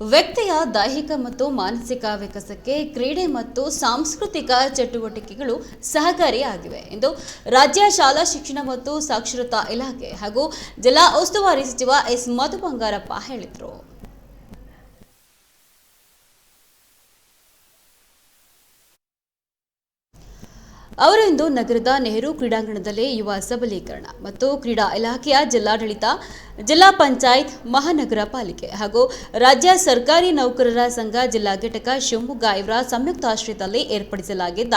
ವ್ಯಕ್ತಿಯ ದೈಹಿಕ ಮತ್ತು ಮಾನಸಿಕ ವಿಕಾಸಕ್ಕೆ ಕ್ರೀಡೆ ಮತ್ತು ಸಾಂಸ್ಕೃತಿಕ ಚಟುವಟಿಕೆಗಳು ಸಹಕಾರಿಯಾಗಿವೆ ಎಂದು ರಾಜ್ಯ ಶಾಲಾ ಶಿಕ್ಷಣ ಮತ್ತು ಸಾಕ್ಷರತಾ ಇಲಾಖೆ ಹಾಗೂ ಜಿಲ್ಲಾ ಉಸ್ತುವಾರಿ ಸಚಿವ ಎಸ್ ಮಧು ಬಂಗಾರಪ್ಪ ಹೇಳಿದರು. ಅವರು ನಗರದ ನೆಹರು ಕ್ರೀಡಾಂಗಣದಲ್ಲಿ ಯುವ ಸಬಲೀಕರಣ ಮತ್ತು ಕ್ರೀಡಾ ಇಲಾಖೆಯ ಜಿಲ್ಲಾಡಳಿತ ಜಿಲ್ಲಾ ಪಂಚಾಯತ್ ಮಹಾನಗರ ಪಾಲಿಕೆ ಹಾಗೂ ರಾಜ್ಯ ಸರ್ಕಾರಿ ನೌಕರರ ಸಂಘ ಜಿಲ್ಲಾ ಘಟಕ ಶಿವಮೊಗ್ಗ ಇವರ ಸಂಯುಕ್ತಾಶ್ರಯದಲ್ಲಿ ಏರ್ಪಡಿಸಲಾಗಿದ್ದ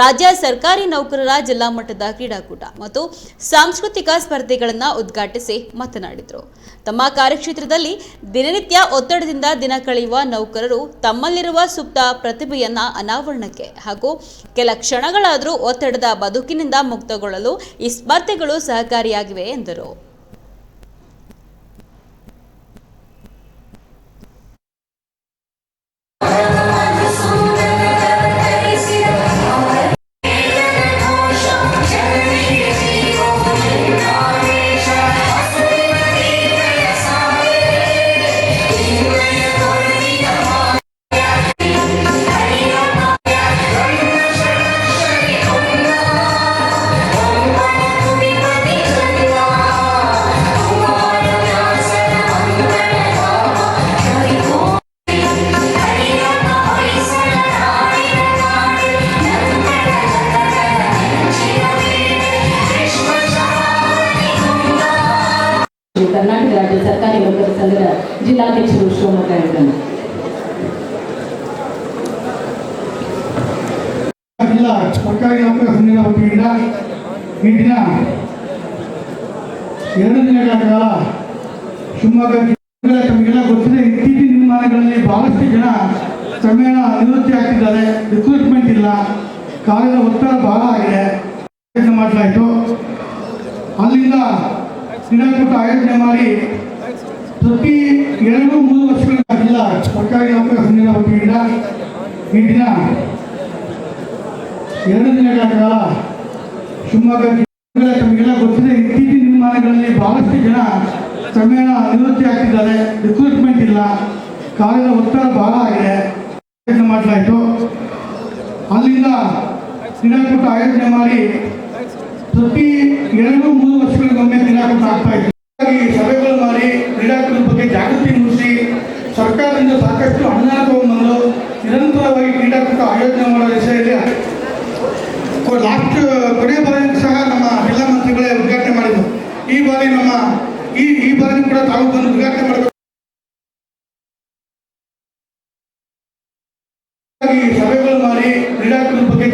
ರಾಜ್ಯ ಸರ್ಕಾರಿ ನೌಕರರ ಜಿಲ್ಲಾ ಮಟ್ಟದ ಕ್ರೀಡಾಕೂಟ ಮತ್ತು ಸಾಂಸ್ಕೃತಿಕ ಸ್ಪರ್ಧೆಗಳನ್ನು ಉದ್ಘಾಟಿಸಿ ಮಾತನಾಡಿದರು. ತಮ್ಮ ಕಾರ್ಯಕ್ಷೇತ್ರದಲ್ಲಿ ದಿನನಿತ್ಯ ಒತ್ತಡದಿಂದ ದಿನ ಕಳೆಯುವ ನೌಕರರು ತಮ್ಮಲ್ಲಿರುವ ಸುಪ್ತ ಪ್ರತಿಭೆಯನ್ನ ಅನಾವರಣಕ್ಕೆ ಹಾಗೂ ಕೆಲ ಕ್ಷಣಗಳಾದರೂ ಒತ್ತಡದ ಬದುಕಿನಿಂದ ಮುಕ್ತಗೊಳ್ಳಲು ಈ ಸ್ಪರ್ಧೆಗಳು ಸಹಕಾರಿಯಾಗಿವೆ ಎಂದರು. ಕರ್ನಾಟಕ ರಾಜ್ಯ ಸರ್ಕಾರಿ ನೌಕರ ಸಂಘದ ಜಿಲ್ಲಾಧ್ಯಕ್ಷರು ಶಿವಮೊಗ್ಗ ಇದ್ದಾರೆ. ಸರ್ಕಾರಿ ನೌಕರ ಸಂಘದ ವತಿಯಿಂದ ಈ ಎರಡು ದಿನಗಳ ಕಾಲ ಶಿವಮೊಗ್ಗ ತಮಗೆಲ್ಲ ಗೊತ್ತಿದೆ, ಇತ್ತೀಚಿನ ದಿನಮಾನಗಳಲ್ಲಿ ಬಹಳಷ್ಟು ಜನ ಕ್ರಮೇಣ ನಿವೃತ್ತಿ ಆಗ್ತಿದ್ದಾರೆ. ರಿಕ್ರೂಟ್ಮೆಂಟ್ ಇಲ್ಲ. ಕಾರ್ಯದ ಒತ್ತಡ ಬಹಳ ಆಗಿದೆ. ಮಾಡಲಾಯಿತು ಅಲ್ಲಿಂದ ಕ್ರೀಡಾಕೂಟ ಆಯೋಜನೆ ಮಾಡಿ ಪ್ರತಿ ಎರಡು, ಮೂರು ವರ್ಷಗಳ ಜಿಲ್ಲಾ ಸರ್ಕಾರಿ ನೌಕರ ಸಂಘದ ಈ ದಿನ ಎರಡು ದಿನಗಳ ಕಾಲ ಶಿವಮೊಗ್ಗ ತಮಗೆಲ್ಲ ಗೊತ್ತಿದೆ. ಇತ್ತೀಚಿನ ದಿನಮಾನಗಳಲ್ಲಿ ಬಹಳಷ್ಟು ಜನ ಕ್ರಮೇಣ ನಿವೃತ್ತಿ ಆಗ್ತಿದ್ದಾರೆ. ರಿಕ್ರೂಟ್ಮೆಂಟ್ ಇಲ್ಲ. ಕಾರ್ಯದ ಒತ್ತಡ ಬಹಳ ಆಗಿದೆ. ಮಾಡ್ತಾ ಮಾಡಲಾಯಿತು. ಅಲ್ಲಿಂದ ಕ್ರೀಡಾಕೂಟ ಆಯೋಜನೆ ಮಾಡಿ ಪ್ರತಿ ಎರಡು ಮೂರು ವರ್ಷಗಳಿಗೊಮ್ಮೆ ದಿನಾಂಕ ಆಗ್ತಾ ಇತ್ತು. ಸಭೆಗಳು ಮಾಡಿ ಕ್ರೀಡಾಕೂಟದ ಬಗ್ಗೆ ಜಾಗೃತಿ ಮೂಡಿಸಿ ಸರ್ಕಾರದಿಂದ ಸಾಕಷ್ಟು ಅನುದಾನ ತಗೊಂಡ್ಬಂದು ನಿರಂತರವಾಗಿ ಕ್ರೀಡಾಕೂಟ ಆಯೋಜನೆ ಮಾಡೋ ವಿಷಯದಲ್ಲಿ ಲಾಸ್ಟ್ ಕೊನೆಯ ಸಹ ನಮ್ಮ ಜಿಲ್ಲಾ ಮಂತ್ರಿಗಳೇ ಉದ್ಘಾಟನೆ ಮಾಡಿದ್ರು. ಈ ಬಾರಿ ನಮ್ಮ ಈ ಈ ಬಾರಿ ಕೂಡ ತಾವು ಬಂದು ಉದ್ಘಾಟನೆ ಮಾಡಬೇಕು ಸಭೆಗಳು ಮಾಡಿ ಕ್ರೀಡಾಕೂಟದ ಬಗ್ಗೆ